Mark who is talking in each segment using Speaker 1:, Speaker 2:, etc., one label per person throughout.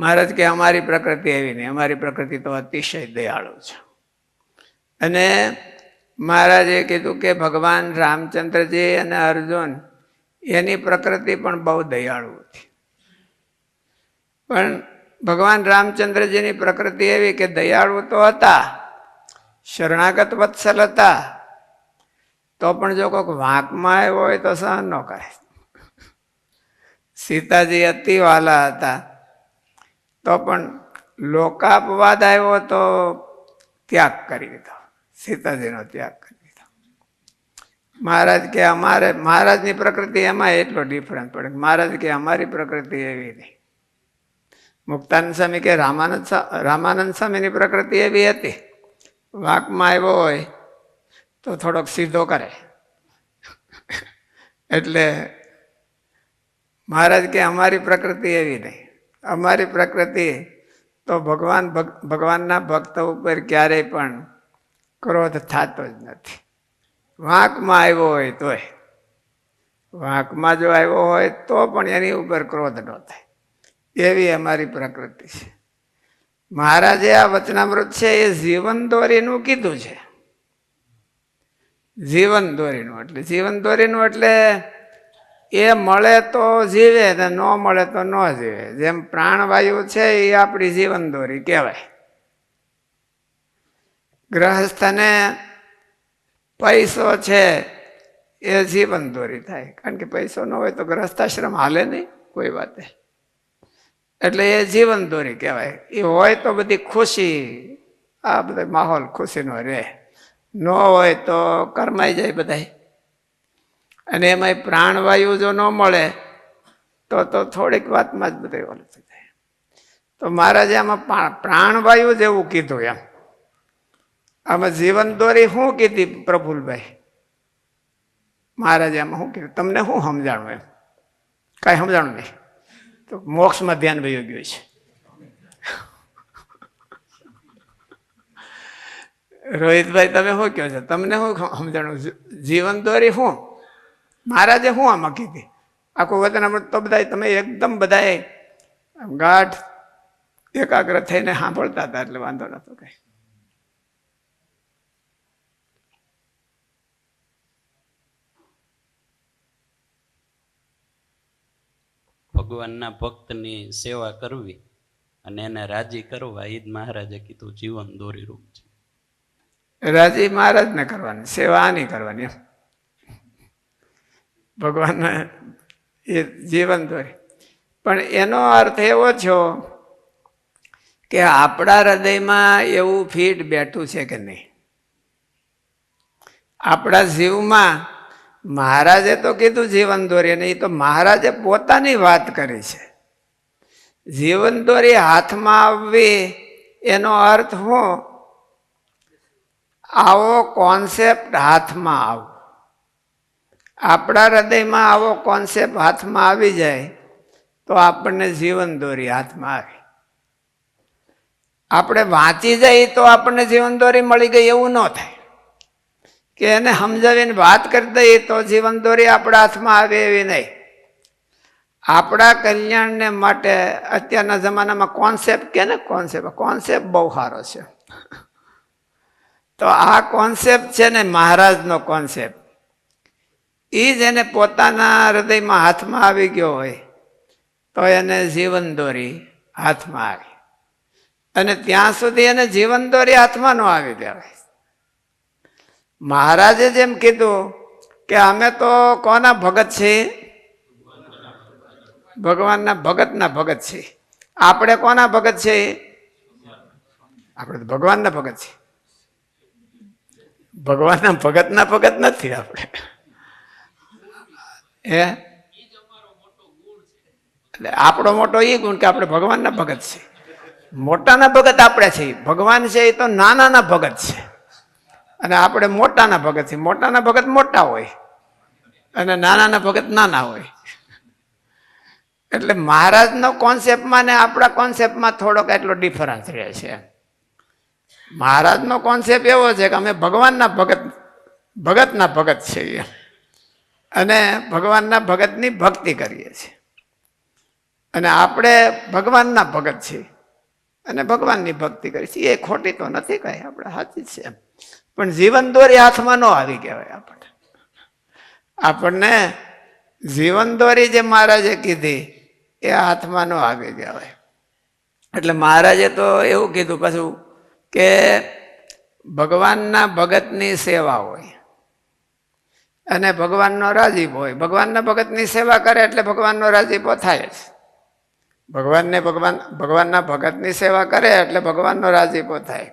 Speaker 1: મહારાજ કે અમારી પ્રકૃતિ એવી નહીં. અમારી પ્રકૃતિ તો અતિશય દયાળુ છે. અને મહારાજે કીધું કે ભગવાન રામચંદ્રજી અને અર્જુન, એની પ્રકૃતિ પણ બહુ દયાળુ હતી. પણ ભગવાન રામચંદ્રજીની પ્રકૃતિ એવી કે દયાળુ તો હતા, શરણાગત વત્સલ હતા, તો પણ જો કોઈક વાંકમાં આવ્યો હોય તો સહન ન કરે. સીતાજી અતિ વાલા હતા. તો પણ લોકાપવાદ આવ્યો તો ત્યાગ કરી દીધો. સીતાજીનો ત્યાગ કરી દીધો. મહારાજ કે અમારે, મહારાજની પ્રકૃતિ એમાં એટલો ડિફરન્સ પડે મહારાજ કે અમારી પ્રકૃતિ એવી નહીં. મુક્તાનંદ સ્વામી કે રામાનંદ રામાનંદ સ્વામીની પ્રકૃતિ એવી હતી. વાંકમાં આવ્યો હોય તો થોડોક સીધો કરે. એટલે મહારાજ કે અમારી પ્રકૃતિ એવી નહીં. અમારી પ્રકૃતિ તો ભગવાન ભગ- ભગવાનના ભક્ત ઉપર ક્યારેય પણ ક્રોધ થતો જ નથી. વાંકમાં આવ્યો હોય તોય, વાંકમાં જો આવ્યો હોય તો પણ એની ઉપર ક્રોધ ન થાય. એવી અમારી પ્રકૃતિ છે. મહારાજે આ વચનામૃત છે, એ જીવન દોરીનું કીધું છે. જીવન દોરીનું, એટલે જીવન દોરીનું એટલે એ મળે તો જીવે ને ન મળે તો ન જીવે. જેમ પ્રાણવાયુ છે, એ આપણી જીવન દોરી કહેવાય. ગ્રહસ્થને પૈસો છે, એ જીવન દોરી થાય. કારણ કે પૈસો ન હોય તો ગ્રહસ્થાશ્રમ હાલે નહીં, કોઈ વાતે. એટલે એ જીવન દોરી કહેવાય. એ હોય તો બધી ખુશી, આ બધા માહોલ ખુશીનો રહે. ન હોય તો કરમાઈ જાય બધાય. અને એમાંય પ્રાણવાયુ જો ન મળે, તો તો થોડીક વાતમાં જ બધું ઓલું થઈ જાય. તો મહારાજે આમાં પ્રાણવાયુ જેવું કીધું એમ. આમાં જીવન દોરી શું કીધી પ્રફુલભાઈ મહારાજે આમાં શું કીધું? તમને શું સમજાણું એમ? કાંઈ સમજાણું નહીં. તો મોક્ષમાં ધ્યાન વયું ગયું છે. રોહિતભાઈ, તમે શું કહો છો? તમને શું સમજાણું? જીવન દોરી શું? મહારાજે શું આમાં કીધી આખું વતન અમૃત તો બધા તમે એકદમ બધાએ ગાઢ એકાગ્ર થઈને સાંભળતા હતા એટલે વાંધો નતો કઈ.
Speaker 2: ભગવાનના ભક્તની સેવા કરવી અને એને રાજી કરવા એ જ મહારાજે કીધું જીવન દોરી રૂપ છે.
Speaker 1: રાજી મહારાજને કરવાની સેવા આની કરવાની એમ. ભગવાનને એ જીવન દોરી પણ એનો અર્થ એવો છો કે આપણા હૃદયમાં એવું ફીટ બેઠું છે કે નહીં? આપણા જીવમાં મહારાજે તો કીધું જીવન દોરી અને એ તો મહારાજે પોતાની વાત કરી છે. જીવન દોરી હાથમાં આવવી એનો અર્થ હું? આવો કોન્સેપ્ટ હાથમાં આવો. આપણા હૃદયમાં આવો કોન્સેપ્ટ હાથમાં આવી જાય, તો આપણને જીવન દોરી હાથમાં આવે. આપણે વાંચી જઈએ તો આપણને જીવન દોરી મળી ગઈ એવું ન થાય. કે એને સમજાવીને વાત કરી દઈએ તો જીવન દોરી આપણા હાથમાં આવે એવી નહીં. આપણા કલ્યાણને માટે અત્યારના જમાનામાં કોન્સેપ્ટ કે ને કોન્સેપ્ટ કોન્સેપ્ટ બહુ સારો છે. તો આ કોન્સેપ્ટ છે ને મહારાજનો કોન્સેપ્ટ એ જ એને પોતાના હૃદયમાં હાથમાં આવી ગયો હોય, તો એને જીવન દોરી હાથમાં આવી. અને ત્યાં સુધી એને જીવન દોરી હાથમાં ન આવી દેવાય. મહારાજે જેમ કીધું કે અમે તો કોના ભગત છીએ? ભગવાનના ભગતના ભગત છીએ. આપણે કોના ભગત છીએ? આપણે તો ભગવાનના ભગત છીએ. ભગવાનના ભગતના ભગત નથી આપણે. હે? આપણો મોટો એ ગુણ કે આપણે ભગવાનના ભગત છે મોટાના ભગત આપણે છીએ. ભગવાન છે એ તો નાનાના ભગત છે. અને આપણે મોટાના ભગત છીએ. મોટાના ભગત મોટા હોય. અને નાનાના ભગત નાના હોય. એટલે મહારાજનો કોન્સેપ્ટમાં ને આપણા કોન્સેપ્ટમાં થોડોક એટલો ડિફરન્સ રહે છે. મહારાજનો કોન્સેપ્ટ એવો છે કે અમે ભગવાનના ભગત, ભગતના ભગત છીએ. અને ભગવાનના ભગતની ભક્તિ કરીએ છીએ. અને આપણે ભગવાનના ભગત છીએ. અને ભગવાનની ભક્તિ કરીએ છીએ. એ ખોટી તો નથી કાંઈ, આપણે સાચી છે એમ. પણ જીવન દોરી હાથમાં ન આવી કહેવાય આપણને. આપણને જીવન દોરી જે મહારાજે કીધી, એ હાથમાં ન આવી કહેવાય. એટલે મહારાજે તો એવું કીધું પાછું કે ભગવાનના ભગતની સેવા હોય. અને ભગવાનનો રાજીપ હોય. ભગવાનના ભગતની સેવા કરે એટલે ભગવાનનો રાજીપો થાય જ. ભગવાનને ભગવાન, ભગવાનના ભગતની સેવા કરે એટલે ભગવાનનો રાજીપો થાય.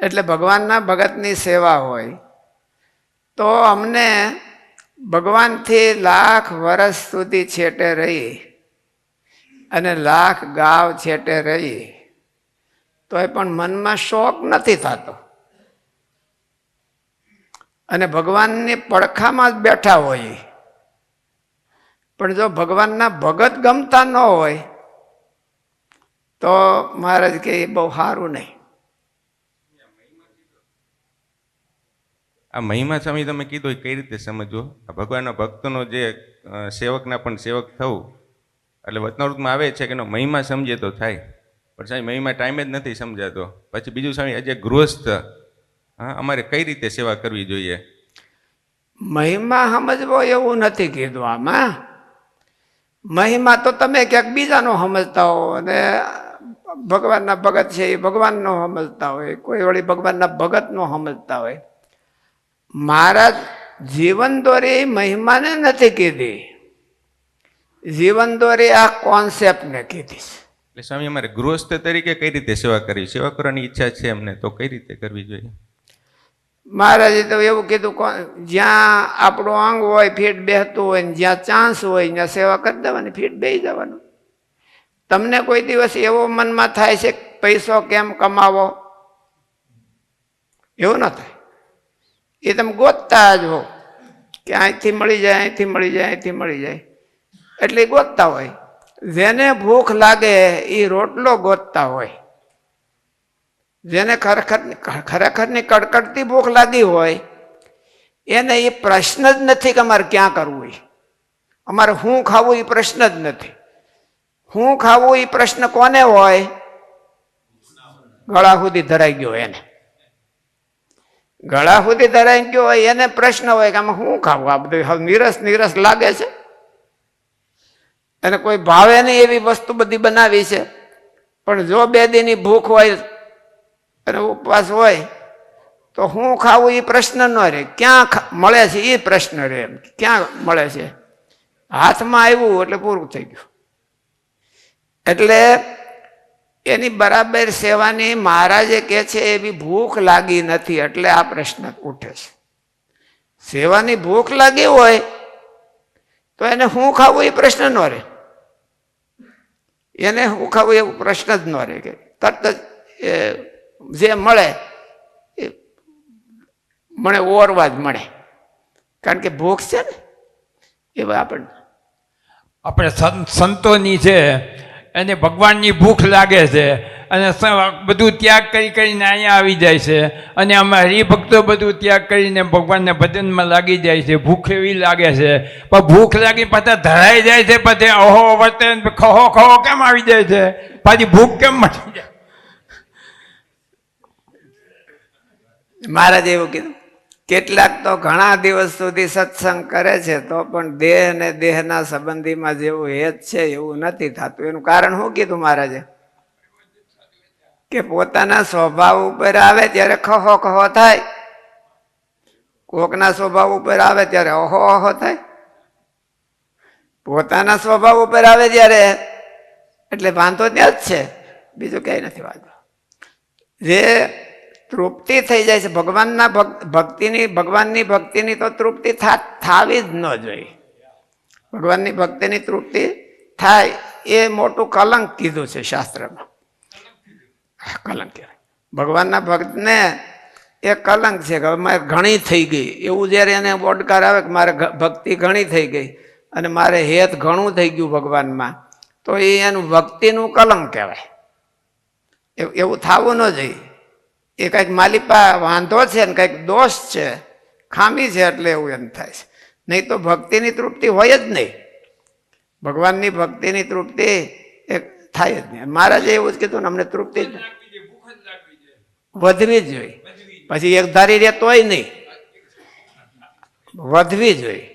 Speaker 1: એટલે ભગવાનના ભગતની સેવા હોય. તો અમને ભગવાનથી લાખ વર્ષ સુધી છેટે રહી અને લાખ ગાવ છેટે રહી. તોય પણ મનમાં શોખ નથી થતો. અને ભગવાનની પડખામાં જ બેઠા હોય. પણ જો ભગવાનના ભગત ગમતા ન હોય, તો મહારાજ કે એ બહુ સારું નહીં.
Speaker 3: આ મહિમા સ્વામી તમે કીધું કઈ રીતે સમજવો? આ ભગવાનના ભક્તનો જે સેવકના પણ સેવક થવું, એટલે વચનાવૃતમાં આવે છે કે એનો મહિમા સમજે તો થાય. પણ સાહેબ, મહિમા ટાઈમે જ નથી સમજાતો. પછી બીજું સ્વામી, આજે ગૃહસ્થ હા અમારે કઈ રીતે સેવા કરવી જોઈએ?
Speaker 1: મહિમા સમજવો એવું નથી કીધું આમાં. મહિમા તો તમે ક્યાંક બીજાનો સમજતા હો અને ભગવાનના ભગત છે એ ભગવાનનો સમજતા હોય કોઈ વળી ભગવાનના ભગતનો સમજતા હોય. મહારાજ જીવન દોરી મહિમાને નથી કીધી. જીવન દોરી આ કોન્સેપ્ટને કીધી છે.
Speaker 3: એટલે સ્વામી અમારે ગૃહસ્થ તરીકે કઈ રીતે સેવા કરવી? સેવા કરવાની ઈચ્છા છે અમને તો કઈ રીતે કરવી જોઈએ?
Speaker 1: મહારાજે તો એવું કીધું જ્યાં આપણું અંગ હોય ફીટ બેહતું હોય ને જ્યાં ચાન્સ હોય ત્યાં સેવા કરી દેવાની, ફીટ બેસી જવાનું. તમને કોઈ દિવસ એવો મનમાં થાય છે પૈસો કેમ કમાવો? એવું ન થાય. એ તમે ગોતતા જ હો કે અહીંથી મળી જાય, અહીંથી મળી જાય, અહીંથી મળી જાય. એટલે ગોતતા હોય. જેને ભૂખ લાગે એ રોટલો ગોતતા હોય. જેને ખરેખર ખરેખરની કડકડતી ભૂખ લાગી હોય, એને એ પ્રશ્ન જ નથી કે અમારે ક્યાં કરવું એ. અમારે શું ખાવું એ પ્રશ્ન જ નથી. હું ખાવું એ પ્રશ્ન કોને હોય? ગળા સુધી ધરાઈ ગયો એને. ગળા સુધી ધરાઈ ગયો હોય, એને પ્રશ્ન હોય કે આમાં શું ખાવું? આ બધું હવે નીરસ નીરસ લાગે છે. અને કોઈ ભાવે નહીં એવી વસ્તુ બધી બનાવી છે. પણ જો બે દીની ભૂખ હોય અને ઉપવાસ હોય, તો હું ખાવું એ પ્રશ્ન ન રહે. ક્યાં મળે છે એ પ્રશ્ન રહે એમ. ક્યાં મળે છે? હાથમાં આવ્યું એટલે પૂરું થઈ ગયું. એટલે એની બરાબર સેવાની મહારાજે કહે છે, એવી ભૂખ લાગી નથી, એટલે આ પ્રશ્ન ઉઠે છે. સેવાની ભૂખ લાગી હોય, તો એને હું ખાવું એ પ્રશ્ન ન રહે. એને હું ખાવું એવું પ્રશ્ન જ ન રહે કે તરત જ એ જે મળે એ મને ઓરવા જ મળે. કારણ કે ભૂખ છે ને, એવા આપણને.
Speaker 4: આપણે સંત- સંતોની છે, એને ભગવાનની ભૂખ લાગે છે, અને બધું ત્યાગ કરી કરીને અહીંયા આવી જાય છે, અને અમે હરિભક્તો બધું ત્યાગ કરીને ભગવાનને ભજનમાં લાગી જાય છે, ભૂખ એવી લાગે છે, પણ ભૂખ લાગી પાછા ધરાઈ જાય છે, પછી અહો વર્તન, ખહો ખહો કેમ આવી જાય છે? પાછી ભૂખ કેમ મટી જાય?
Speaker 1: મહારાજે એવું કીધું, કેટલાક તો ઘણા દિવસ સુધી સત્સંગ કરે છે, તો પણ દેહ અને દેહના સંબંધીમાં જેવું હેત છે, એવું નથી થતું. એનું કારણ શું કીધું મહારાજે? કે પોતાના સ્વભાવ ઉપર આવે ત્યારે ખહો ખહો થાય. કોકના સ્વભાવ ઉપર આવે ત્યારે અહો અહો થાય. પોતાના સ્વભાવ ઉપર આવે ત્યારે એટલે વાંધો ત્યાં જ છે. બીજું ક્યાંય નથી વાંધો. જે તૃપ્તિ થઈ જાય છે. ભગવાનના ભક- ભક્તિની, ભગવાનની ભક્તિની તો તૃપ્તિ થાવી જ ન જોઈએ. ભગવાનની ભક્તિની તૃપ્તિ થાય એ મોટું કલંક કીધું છે શાસ્ત્રમાં. કલંક કહેવાય. ભગવાનના ભક્તને એ કલંક છે કે મારે ઘણી થઈ ગઈ. એવું જ્યારે એને બોડકાર આવે કે મારે ભક્તિ ઘણી થઈ ગઈ અને મારે હેત ઘણું થઈ ગયું ભગવાનમાં, તો એ એનું ભક્તિનું કલંક કહેવાય. એવું થવું ન જોઈએ. એ કંઈક માલિપા વાંધો છે ને કંઈક દોષ છે, ખામી છે એટલે એવું એમ થાય છે. નહીં તો ભક્તિની તૃપ્તિ હોય જ નહીં. ભગવાનની ભક્તિની તૃપ્તિ એ થાય જ નહીં. મહારાજે એવું જ કીધું ને, અમને તૃપ્તિ જ વધવી જોઈએ. પછી એક ધારી રહે તોય નહીં. વધવી જોઈએ.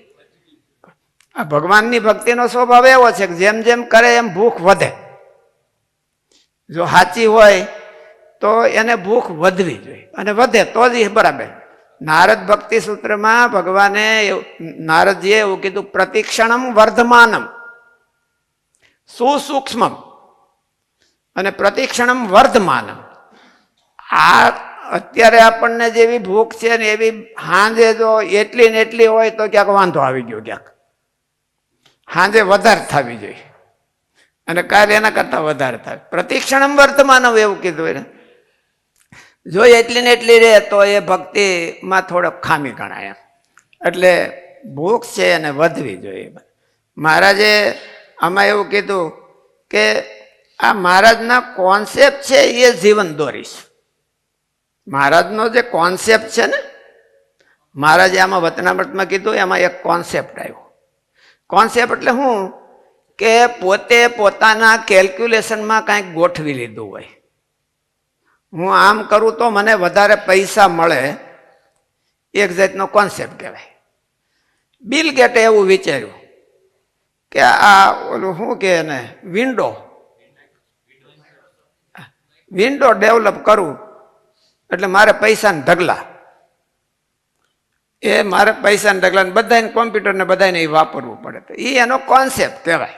Speaker 1: આ ભગવાનની ભક્તિનો સ્વભાવ એવો છે કે જેમ જેમ કરે એમ ભૂખ વધે. જો સાચી હોય તો એને ભૂખ વધવી જોઈએ. અને વધે તો જ બરાબર. નારદ ભક્તિ સૂત્રમાં ભગવાને નારદજીએ એવું કીધું, પ્રતિક્ષણમ વર્ધમાનમ. સુસૂક્ષ્મમ અને પ્રતિક્ષણમ વર્ધમાનમ. આ અત્યારે આપણને જેવી ભૂખ છે ને એવી સાંજે જો એટલી ને એટલી હોય તો ક્યાંક વાંધો આવી ગયો ક્યાંક. સાંજે વધારે થવી જોઈએ. અને કાલે એના કરતાં વધારે થાય. પ્રતિક્ષણમ વર્તમાનમ એવું કીધું એને. જો એટલી ને એટલી રહે, તો એ ભક્તિમાં થોડોક ખામી ગણાય એટલે ભૂખ છે એને વધવી જોઈએ. મહારાજે આમાં એવું કીધું કે આ મહારાજના કોન્સેપ્ટ છે એ જીવન દોરીશ મહારાજનો જે કોન્સેપ્ટ છે ને, મહારાજે આમાં વતનામૃતમાં કીધું, એમાં એક કોન્સેપ્ટ આવ્યો. કોન્સેપ્ટ એટલે હું કે પોતે પોતાના કેલ્ક્યુલેશનમાં કાંઈક ગોઠવી લીધું હોય. હું આમ કરું તો મને વધારે પૈસા મળે. એક જાતનો કોન્સેપ્ટ કહેવાય. બિલ ગેટે એવું વિચાર્યું કે આ ઓલું શું કે એને? વિન્ડો વિન્ડો ડેવલપ કરવું એટલે મારે પૈસાને ઢગલા. એ મારે પૈસાને ઢગલા બધાને કોમ્પ્યુટરને બધાને એ વાપરવું પડે તો. એ એનો કોન્સેપ્ટ કહેવાય.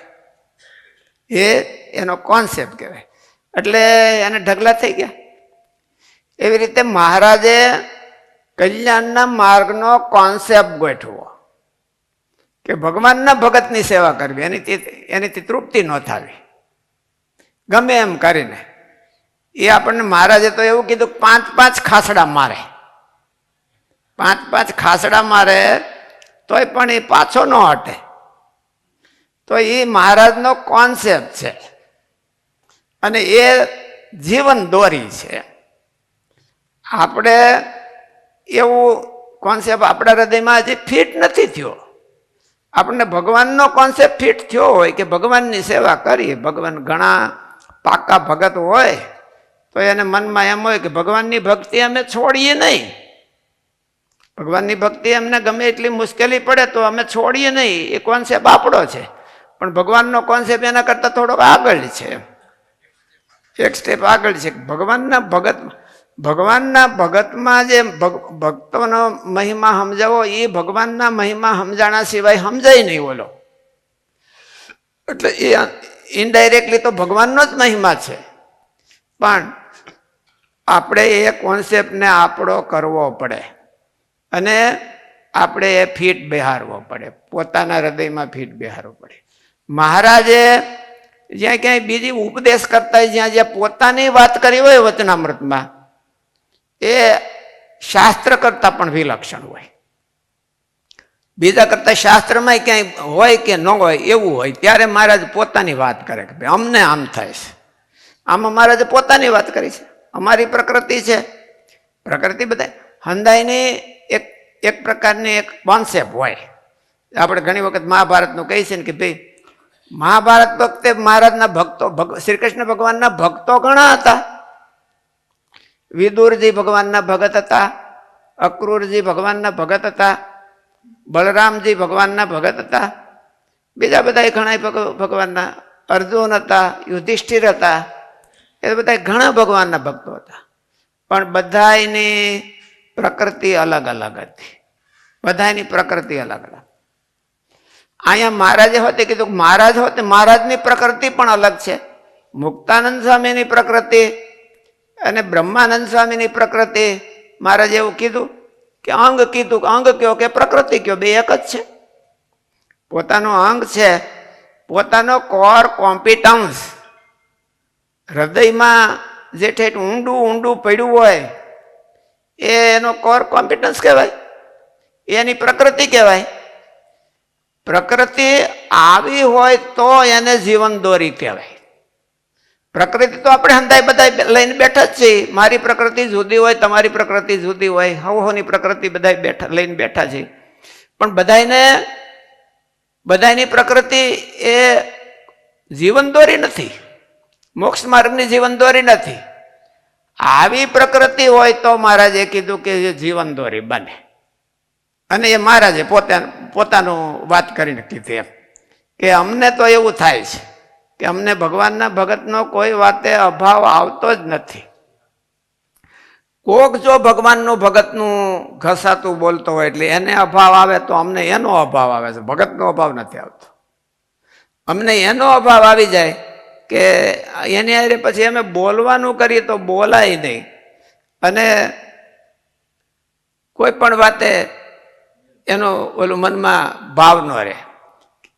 Speaker 1: એ એનો કોન્સેપ્ટ કહેવાય. એટલે એને ઢગલા થઈ ગયા. એવી રીતે મહારાજે કલ્યાણના માર્ગનો કોન્સેપ્ટ ગોઠવો કે ભગવાનના ભગતની સેવા કરવી, એની એનીથી તૃપ્તિ ન થવી. ગમે એમ કરીને. એ આપણને મહારાજે તો એવું કીધું પાંચ પાંચ ખાસડા મારે. પાંચ પાંચ ખાસડા મારે તોય પણ એ પાછો ન હટે. તો એ મહારાજનો કોન્સેપ્ટ છે. અને એ જીવન દોરી છે. આપણે એવું કોન્સેપ્ટ આપણા હૃદયમાં હજી ફિટ નથી થયો. આપણને ભગવાનનો કોન્સેપ્ટ ફિટ થયો હોય કે ભગવાનની સેવા કરીએ, ભગવાન ઘણા પાકા ભગત હોય, તો એને મનમાં એમ હોય કે ભગવાનની ભક્તિ અમે છોડીએ નહીં. ભગવાનની ભક્તિ એમને ગમે એટલી મુશ્કેલી પડે તો અમે છોડીએ નહીં, એ કોન્સેપ્ટ આપણો છે. પણ ભગવાનનો કોન્સેપ્ટ એના કરતાં થોડોક આગળ છે. એક સ્ટેપ આગળ છે. ભગવાનના ભગત ભગવાનના ભગતમાં જે ભક્તોનો મહિમા સમજાવો, એ ભગવાનના મહિમા સમજાણા સિવાય સમજાય નહીં બોલો એટલે એ ઇનડાયરેક્ટલી તો ભગવાનનો જ મહિમા છે. પણ આપણે એ કોન્સેપ્ટને આપણો કરવો પડે. અને આપણે એ ફીટ બિહારવો પડે. પોતાના હૃદયમાં ફીટ બિહારવો પડે. મહારાજે જ્યાં ક્યાંય બીજી ઉપદેશ કરતા જ્યાં જ્યાં પોતાની વાત કરી હોય વચનામૃતમાં એ શાસ્ત્ર કરતાં પણ વિલક્ષણ હોય. બીજા કરતાં શાસ્ત્રમાં ક્યાંય હોય કે ન હોય, એવું હોય, ત્યારે મહારાજ પોતાની વાત કરે કે ભાઈ, અમને આમ થાય છે. આમાં મહારાજે પોતાની વાત કરી છે. અમારી પ્રકૃતિ છે. પ્રકૃતિ બધા હંદાઈની એક એક પ્રકારની એક કોન્સેપ્ટ હોય. આપણે ઘણી વખત મહાભારતનું કહીએ છીએ ને કે ભાઈ, મહાભારત વખતે મહારાજના ભક્તો શ્રી કૃષ્ણ ભગવાનના ભક્તો ઘણા હતા. વિદુરજી ભગવાનના ભગત હતા, અક્રૂરજી ભગવાનના ભગત હતા, બલરામજી ભગવાનના ભગત હતા, બીજા બધા ઘણા ભગ- ભગવાનના અર્જુન હતા, યુધિષ્ઠિર હતા, એ બધા ઘણા ભગવાનના ભક્તો હતા. પણ બધાની પ્રકૃતિ અલગ અલગ હતી. બધાની પ્રકૃતિ અલગ અલગ. અહીંયા મહારાજે હોતે કીધું મહારાજ હોતે મહારાજની પ્રકૃતિ પણ અલગ છે. મુક્તાનંદ સ્વામીની પ્રકૃતિ અને બ્રહ્માનંદ સ્વામીની પ્રકૃતિ મહારાજે એવું કીધું કે અંગ કીધું કે અંગ કયો કે પ્રકૃતિ કયો? બે એક જ છે. પોતાનો અંગ છે, પોતાનો કોર કોમ્પિટન્સ હૃદયમાં જે ઠેઠ ઊંડું ઊંડું પડ્યું હોય, એ એનો કોર કોમ્પિટન્સ કહેવાય, એની પ્રકૃતિ કહેવાય. પ્રકૃતિ આવી હોય તો એને જીવન દોરી કહેવાય. પ્રકૃતિ તો આપણે હંધાય બધા લઈને બેઠા જ છીએ. મારી પ્રકૃતિ જુદી હોય, તમારી પ્રકૃતિ જુદી હોય. હવહોની પ્રકૃતિ બધા બેઠા લઈને બેઠા છે. પણ બધાને બધાની પ્રકૃતિ એ જીવન દોરી નથી. મોક્ષ માર્ગની જીવન દોરી નથી. આવી પ્રકૃતિ હોય તો મહારાજે કીધું કે જીવન દોરી બને. અને એ મહારાજે પોતા પોતાનું વાત કરીને કીધી એમ કે અમને તો એવું થાય છે. કે અમને ભગવાનના ભગતનો કોઈ વાતે અભાવ આવતો જ નથી. કોક જો ભગવાનનું ભગતનું ઘસાતું બોલતો હોય એટલે એને અભાવ આવે તો અમને એનો અભાવ આવે છે. ભગતનો અભાવ નથી આવતો. અમને એનો અભાવ આવી જાય કે એની અરે પછી અમે બોલવાનું કરીએ તો બોલાય નહીં. અને કોઈ પણ વાતે એનો ઓલું મનમાં ભાવ ન રહે.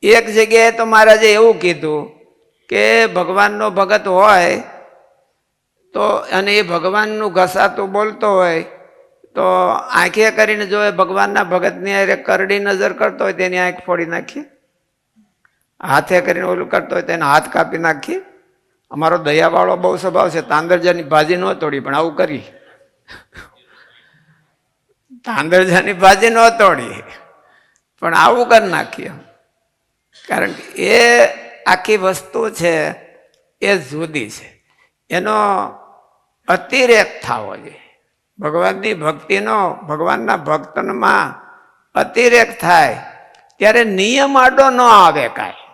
Speaker 1: એક જગ્યાએ તો મહારાજે એવું કીધું કે ભગવાનનો ભગત હોય, તો અને એ ભગવાનનું ઘસાતું બોલતો હોય, તો આંખે કરીને જો એ ભગવાનના ભગતની અરે કરડી નજર કરતો હોય, તેની આંખ ફોડી નાખીએ હાથે કરીને ઓલું કરતો હોય, તેને હાથ કાપી નાખીએ અમારો દયાવાળો બહુ સ્વભાવ છે, તાંદરજાની ભાજી ન તોડી, પણ આવું કરી. તાંદરજાની ભાજી ન તોડી, પણ આવું કરી નાખીએ કારણ કે એ આખી વસ્તુ છે એ જુદી છે. એનો અતિરેક થવો જોઈએ. ભગવાનની ભક્તિનો, ભગવાનના ભક્તમાં અતિરેક થાય, ત્યારે નિયમ આડો ન આવે કાંઈ.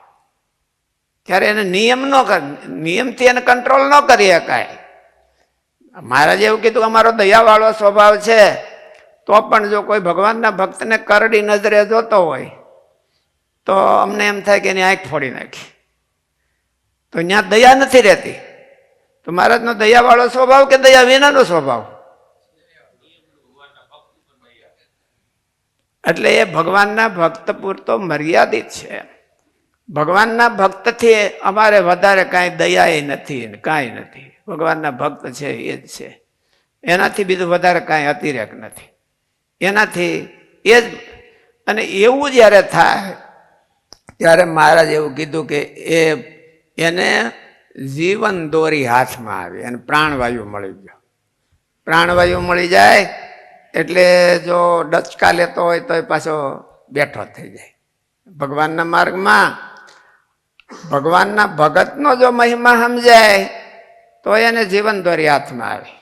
Speaker 1: ત્યારે એને નિયમ ન કર, નિયમથી એને કંટ્રોલ ન કરી શકાય મહારાજે એવું કીધું, અમારો દયાવાળો સ્વભાવ છે, તો પણ જો કોઈ ભગવાનના ભક્તને કરડી નજરે જોતો હોય, તો અમને એમ થાય કે એની આંખ ફોડી નાખી. તો ત્યાં દયા નથી રહેતી. તો મહારાજનો દયાવાળો સ્વભાવ કે દયા વિનાનો સ્વભાવ? એટલે એ ભગવાનના ભક્ત પૂરતો મર્યાદિત છે. ભગવાનના ભક્તથી અમારે વધારે કાંઈ દયા નથી કાંઈ નથી. ભગવાનના ભક્ત છે એ જ છે. એનાથી બીજું વધારે કાંઈ અતિરેક નથી. એનાથી એ જ અને એવું જ્યારે થાય, ત્યારે મહારાજ એવું કીધું કે એ એને જીવન દોરી હાથમાં આવી અને પ્રાણવાયુ મળી ગયો. પ્રાણવાયુ મળી જાય એટલે જો ડચકા લેતો હોય તો એ પાછો બેઠો થઈ જાય. ભગવાનના માર્ગમાં ભગવાનના ભગતનો જો મહિમા સમજાય, તો એને જીવન દોરી હાથમાં આવે.